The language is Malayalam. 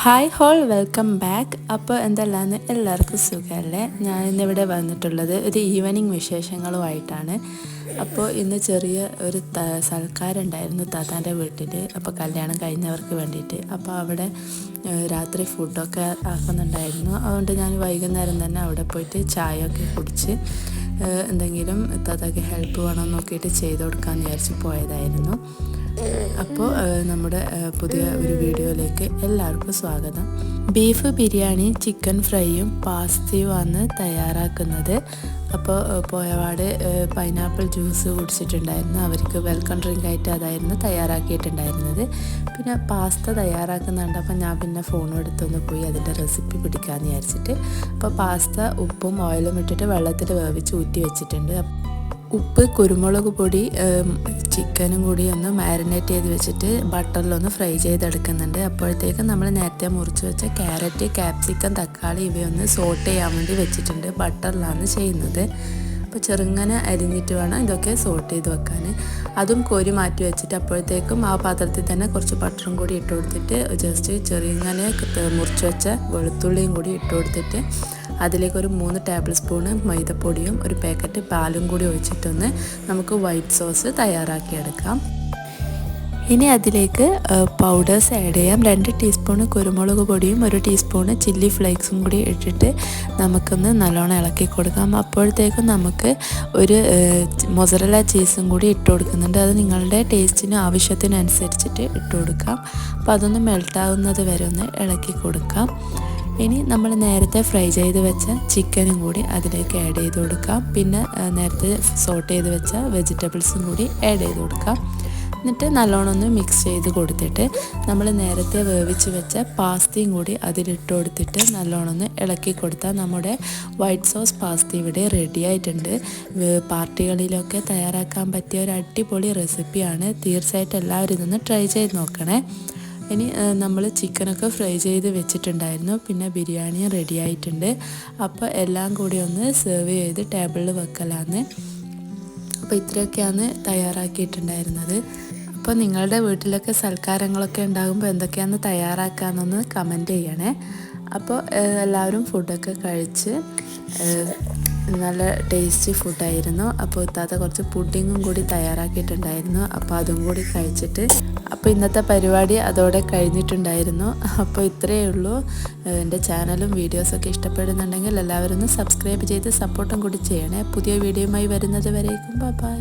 ഹായ് ഹോൾ വെൽക്കം ബാക്ക് അപ്പോൾ എന്തെല്ലാന്ന് എല്ലാവർക്കും സുഖമല്ലേ ഞാൻ ഇന്നിവിടെ വന്നിട്ടുള്ളത് ഒരു ഈവനിങ് വിശേഷങ്ങളുമായിട്ടാണ്. അപ്പോൾ ഇന്ന് ചെറിയ ഒരു ത സൽക്കാരം ഉണ്ടായിരുന്നു താത്താന്റെ വീട്ടിൽ അപ്പോൾ കല്യാണം കഴിഞ്ഞവർക്ക് വേണ്ടിയിട്ട്. അപ്പോൾ അവിടെ രാത്രി ഫുഡൊക്കെ ആക്കുന്നുണ്ടായിരുന്നു. അതുകൊണ്ട് ഞാൻ വൈകുന്നേരം തന്നെ അവിടെ പോയിട്ട് ചായയൊക്കെ കുടിച്ച് എന്തെങ്കിലും താത്താക്ക് ഹെൽപ്പ് വേണമെന്ന് നോക്കിയിട്ട് ചെയ്ത് കൊടുക്കാമെന്ന് വിചാരിച്ച് പോയതായിരുന്നു. അപ്പോൾ നമ്മുടെ പുതിയ ഒരു വീഡിയോയിലേക്ക് എല്ലാവർക്കും സ്വാഗതം. ബീഫ് ബിരിയാണി ചിക്കൻ ഫ്രൈയും പാസ്തയുമാണ് തയ്യാറാക്കുന്നത്. അപ്പോൾ പോയവാട് പൈനാപ്പിൾ ജ്യൂസ് കുടിച്ചിട്ടുണ്ടായിരുന്നു. അവർക്ക് വെൽക്കം ഡ്രിങ്ക് ആയിട്ട് അതായിരുന്നു തയ്യാറാക്കിയിട്ടുണ്ടായിരുന്നത്. പിന്നെ പാസ്ത തയ്യാറാക്കുന്നുണ്ട്. അപ്പോൾ ഞാൻ പിന്നെ ഫോൺ എടുത്തൊന്ന് പോയി അതിന്റെ റെസിപ്പി പിടിക്കാമെന്ന് വിചാരിച്ചിട്ട്. അപ്പോൾ പാസ്ത ഉപ്പും ഓയിലും ഇട്ടിട്ട് വെള്ളത്തിൽ വേവിച്ച് ഊറ്റി വെച്ചിട്ടുണ്ട്. ഉപ്പ് കുരുമുളക് പൊടി ചിക്കനും കൂടി ഒന്ന് മാരിനേറ്റ് ചെയ്ത് വെച്ചിട്ട് ബട്ടറിലൊന്ന് ഫ്രൈ ചെയ്തെടുക്കുന്നുണ്ട്. അപ്പോഴത്തേക്കും നമ്മൾ നേരത്തെ മുറിച്ച് വെച്ച ക്യാരറ്റ് ക്യാപ്സിക്കം തക്കാളി ഇവയൊന്ന് സോട്ട് ചെയ്യാൻ വേണ്ടി വെച്ചിട്ടുണ്ട്. ബട്ടറിലാണ് ചെയ്യുന്നത്. അപ്പോൾ ചെറുങ്ങനെ അരിഞ്ഞിട്ട് വേണം ഇതൊക്കെ സോട്ട് ചെയ്ത് വെക്കാൻ അതും കോരി മാറ്റി വെച്ചിട്ട് അപ്പോഴത്തേക്കും ആ പാത്രത്തിൽ തന്നെ കുറച്ച് ബട്ടറും കൂടി ഇട്ട് കൊടുത്തിട്ട് ജസ്റ്റ് ചെറുങ്ങനെ മുറിച്ച് വെച്ച വെളുത്തുള്ളിയും കൂടി ഇട്ട് കൊടുത്തിട്ട് അതിലേക്ക് ഒരു മൂന്ന് ടേബിൾ സ്പൂണ് മൈദപ്പൊടിയും ഒരു പാക്കറ്റ് പാലും കൂടി ഒഴിച്ചിട്ടൊന്ന് നമുക്ക് വൈറ്റ് സോസ് തയ്യാറാക്കിയെടുക്കാം. ഇനി അതിലേക്ക് പൗഡേഴ്സ് ആഡ് ചെയ്യാം. രണ്ട് ടീസ്പൂണ് കുരുമുളക് പൊടിയും ഒരു ടീസ്പൂണ് ചില്ലി ഫ്ലേക്സും കൂടി ഇട്ടിട്ട് നമുക്കൊന്ന് നല്ലോണം ഇളക്കി കൊടുക്കാം. അപ്പോഴത്തേക്കും നമുക്ക് ഒരു മൊസറല ചീസും കൂടി ഇട്ട് കൊടുക്കുന്നുണ്ട്. അത് നിങ്ങളുടെ ടേസ്റ്റിനും ആവശ്യത്തിനനുസരിച്ചിട്ട് ഇട്ട് കൊടുക്കാം. അപ്പോൾ അതൊന്ന് മെൽട്ടാവുന്നത് വരെ ഒന്ന് ഇളക്കി കൊടുക്കാം. ഇനി നമ്മൾ നേരത്തെ ഫ്രൈ ചെയ്ത് വെച്ച ചിക്കനും കൂടി അതിലേക്ക് ആഡ് ചെയ്ത് കൊടുക്കാം. പിന്നെ നേരത്തെ സോട്ട് ചെയ്ത് വെച്ച വെജിറ്റബിൾസും കൂടി ആഡ് ചെയ്ത് കൊടുക്കാം. എന്നിട്ട് നല്ലോണം ഒന്ന് മിക്സ് ചെയ്ത് കൊടുത്തിട്ട് നമ്മൾ നേരത്തെ വേവിച്ച് വെച്ച പാസ്തയും കൂടി അതിലിട്ട് കൊടുത്തിട്ട് നല്ലോണം ഒന്ന് ഇളക്കി കൊടുത്താൽ നമ്മുടെ വൈറ്റ് സോസ് പാസ്ത ഇവിടെ റെഡി ആയിട്ടുണ്ട്. പാർട്ടികളിലൊക്കെ തയ്യാറാക്കാൻ പറ്റിയ ഒരു അടിപൊളി റെസിപ്പിയാണ് തീർച്ചയായിട്ടും എല്ലാവരും ഇതൊന്ന് ട്രൈ ചെയ്ത് നോക്കണേ. ഇനി നമ്മൾ ചിക്കനൊക്കെ ഫ്രൈ ചെയ്ത് വെച്ചിട്ടുണ്ടായിരുന്നു. പിന്നെ ബിരിയാണി റെഡി ആയിട്ടുണ്ട് അപ്പോൾ എല്ലാം കൂടി ഒന്ന് സെർവ് ചെയ്ത് ടേബിളിൽ വെക്കലാന്ന്. അപ്പോൾ ഇത്രയൊക്കെയാണ് തയ്യാറാക്കിയിട്ടുണ്ടായിരുന്നത്. അപ്പോൾ നിങ്ങളുടെ വീട്ടിലൊക്കെ സൽക്കാരങ്ങളൊക്കെ ഉണ്ടാകുമ്പോൾ എന്തൊക്കെയാണ് തയ്യാറാക്കാമെന്നൊന്ന് കമന്റ് ചെയ്യണേ. അപ്പോൾ എല്ലാവരും ഫുഡൊക്കെ കഴിച്ച് നല്ല ടേസ്റ്റി ഫുഡായിരുന്നു അപ്പോൾ ഇത്താത്ത കുറച്ച് പുഡിങ്ങും കൂടി തയ്യാറാക്കിയിട്ടുണ്ടായിരുന്നു. അപ്പോൾ അതും കൂടി കഴിച്ചിട്ട് അപ്പോൾ ഇന്നത്തെ പരിപാടി അതോടെ കഴിഞ്ഞിട്ടുണ്ടായിരുന്നു. അപ്പോൾ ഇത്രയേ ഉള്ളൂ. എന്റെ ചാനലും വീഡിയോസൊക്കെ ഇഷ്ടപ്പെടുന്നുണ്ടെങ്കിൽ എല്ലാവരും ഒന്ന് സബ്സ്ക്രൈബ് ചെയ്ത് സപ്പോർട്ടും കൂടി ചെയ്യണേ. പുതിയ വീഡിയോയുമായി വരുന്നത് വരേക്കും. ബൈ